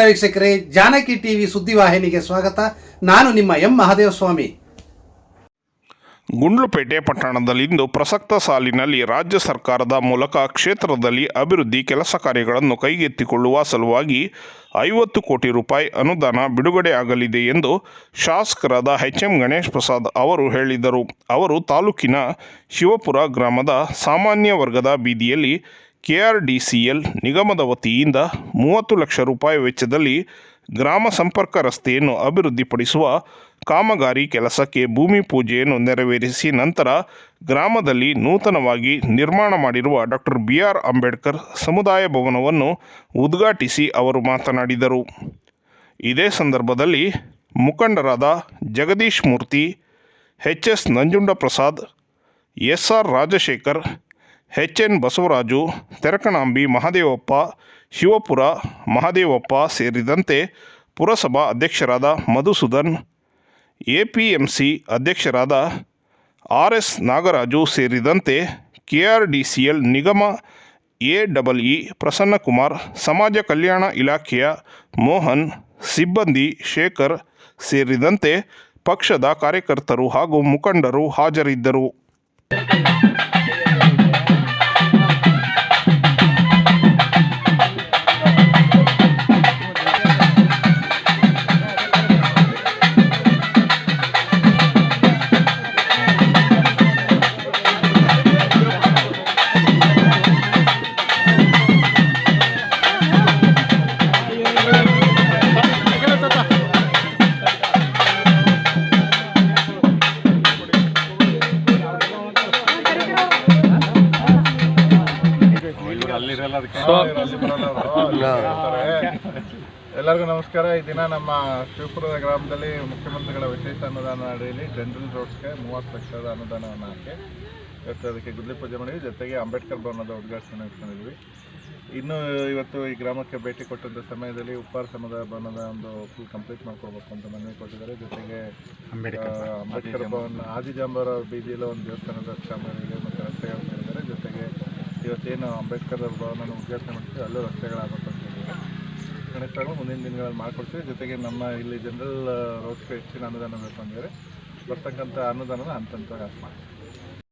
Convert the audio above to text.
ವೀಕ್ಷಕರೇ, ಜಾನಕಿ ಟಿವಿ ಸುದ್ದಿವಾಹಿನಿಗೆ ಸ್ವಾಗತ. ನಾನು ನಿಮ್ಮ ಎಂ ಮಹಾದೇವಸ್ವಾಮಿ. ಗುಂಡ್ಲುಪೇಟೆ ಪಟ್ಟಣದಲ್ಲಿಂದು ಪ್ರಸಕ್ತ ಸಾಲಿನಲ್ಲಿ ರಾಜ್ಯ ಸರ್ಕಾರದ ಮೂಲಕ ಕ್ಷೇತ್ರದಲ್ಲಿ ಅಭಿವೃದ್ಧಿ ಕೆಲಸ ಕಾರ್ಯಗಳನ್ನು ಕೈಗೆತ್ತಿಕೊಳ್ಳುವ ಸಲುವಾಗಿ ಐವತ್ತು ಕೋಟಿ ರೂಪಾಯಿ ಅನುದಾನ ಬಿಡುಗಡೆ ಆಗಲಿದೆ ಎಂದು ಶಾಸಕರಾದ ಎಚ್ ಎಂ ಗಣೇಶ್ ಪ್ರಸಾದ್ ಅವರು ಹೇಳಿದರು. ಅವರು ತಾಲೂಕಿನ ಶಿವಪುರ ಗ್ರಾಮದ ಸಾಮಾನ್ಯ ವರ್ಗದ ಬೀದಿಯಲ್ಲಿ ಕೆಆರ್ಡಿಸಿಎಲ್ ನಿಗಮದ ವತಿಯಿಂದ ಮೂವತ್ತು ಲಕ್ಷ ರೂಪಾಯಿ ವೆಚ್ಚದಲ್ಲಿ ಗ್ರಾಮ ಸಂಪರ್ಕ ರಸ್ತೆಯನ್ನು ಅಭಿವೃದ್ಧಿಪಡಿಸುವ ಕಾಮಗಾರಿ ಕೆಲಸಕ್ಕೆ ಭೂಮಿ ಪೂಜೆಯನ್ನು ನೆರವೇರಿಸಿ ನಂತರ ಗ್ರಾಮದಲ್ಲಿ ನೂತನವಾಗಿ ನಿರ್ಮಾಣ ಮಾಡಿರುವ ಡಾಕ್ಟರ್ ಬಿ ಆರ್ ಅಂಬೇಡ್ಕರ್ ಸಮುದಾಯ ಭವನವನ್ನು ಉದ್ಘಾಟಿಸಿ ಅವರು ಮಾತನಾಡಿದರು. ಇದೇ ಸಂದರ್ಭದಲ್ಲಿ ಮುಖಂಡರಾದ Jagadish Murthy, H S Nanjunda Prasad S R Rajashekar H N Basavaraju Terakanambi Mahadevappa, Shivapura Mahadevappa ಸೇರಿದಂತೆ ಪುರಸಭಾ ಅಧ್ಯಕ್ಷರಾದ ಮಧುಸೂದನ್, ಎಪಿಎಂಸಿ ಅಧ್ಯಕ್ಷರಾದ ಆರ್ ಎಸ್ ನಾಗರಾಜು ಸೇರಿದಂತೆ ಕೆಆರ್ಡಿಸಿಎಲ್ ನಿಗಮ ಎ ಡಬಲ್ ಇ ಪ್ರಸನ್ನಕುಮಾರ್, ಸಮಾಜ ಕಲ್ಯಾಣ ಇಲಾಖೆಯ ಮೋಹನ್, ಸಿಬ್ಬಂದಿ ಶೇಖರ್ ಸೇರಿದಂತೆ ಪಕ್ಷದ ಕಾರ್ಯಕರ್ತರು ಹಾಗೂ ಮುಖಂಡರು ಹಾಜರಿದ್ದರು. ಎಲ್ಲರಿಗೂ ನಮಸ್ಕಾರ. ಈ ದಿನ ನಮ್ಮ ಶಿವಪುರದ ಗ್ರಾಮದಲ್ಲಿ ಮುಖ್ಯಮಂತ್ರಿಗಳ ವಿಶೇಷ ಅನುದಾನ ಅಡಿಯಲ್ಲಿ ಜನರಲ್ ರೋಡ್ಸ್ಗೆ ಮೂವತ್ತು ಲಕ್ಷದ ಅನುದಾನವನ್ನು ಹಾಕಿ ಇವತ್ತು ಅದಕ್ಕೆ ಗುದ್ಲಿ ಪೂಜೆ ಮಾಡಿದ್ವಿ. ಜೊತೆಗೆ ಅಂಬೇಡ್ಕರ್ ಭವನದ ಉದ್ಘಾಟನೆ ಇಟ್ಕೊಂಡಿದ್ವಿ ಇನ್ನು ಇವತ್ತು ಈ ಗ್ರಾಮಕ್ಕೆ ಭೇಟಿ ಕೊಟ್ಟಂಥ ಸಮಯದಲ್ಲಿ ಉಪ್ಪಾರ ಸಮುದಾಯ ಭವನದ ಒಂದು ಫುಲ್ ಕಂಪ್ಲೀಟ್ ಮಾಡ್ಕೊಳ್ಬೇಕು ಅಂತ ಮನವಿ ಕೊಟ್ಟಿದ್ದಾರೆ. ಜೊತೆಗೆ ಅಂಬೇಡ್ಕರ್ ಅಂಬೇಡ್ಕರ್ ಭವನ. ಆದಿಜಾಂಬರ ಬೀದಿಯಲ್ಲಿ ಒಂದು ದೇವಸ್ಥಾನದ ಕಾಮಗಾರಿ ಇದೆ ಮತ್ತು ಜೊತೆಗೆ ಇವತ್ತೇನು ಅಂಬೇಡ್ಕರ್ ಭವನ ಉದ್ಘಾಟನೆ ಮಾಡ್ತೀವಿ ಅಲ್ಲೂ ರಸ್ತೆಗಳಾಗಬೇಕು ಅಂತ ಗಣೇಶಗಳು ಮುಂದಿನ ದಿನಗಳಲ್ಲಿ ಮಾಡಿಕೊಡ್ತೀವಿ. ಜೊತೆಗೆ ನಮ್ಮ ಇಲ್ಲಿ ಜನರಲ್ ರೋಡ್ಸ್ಗೆ ಹೆಚ್ಚಿನ ಅನುದಾನ ಬೇಕು ಅಂದರೆ ಬರ್ತಕ್ಕಂಥ ಅನುದಾನನ ಹಂತ ಹಂತವಾಗಿ ಮಾಡ್ತೀವಿ.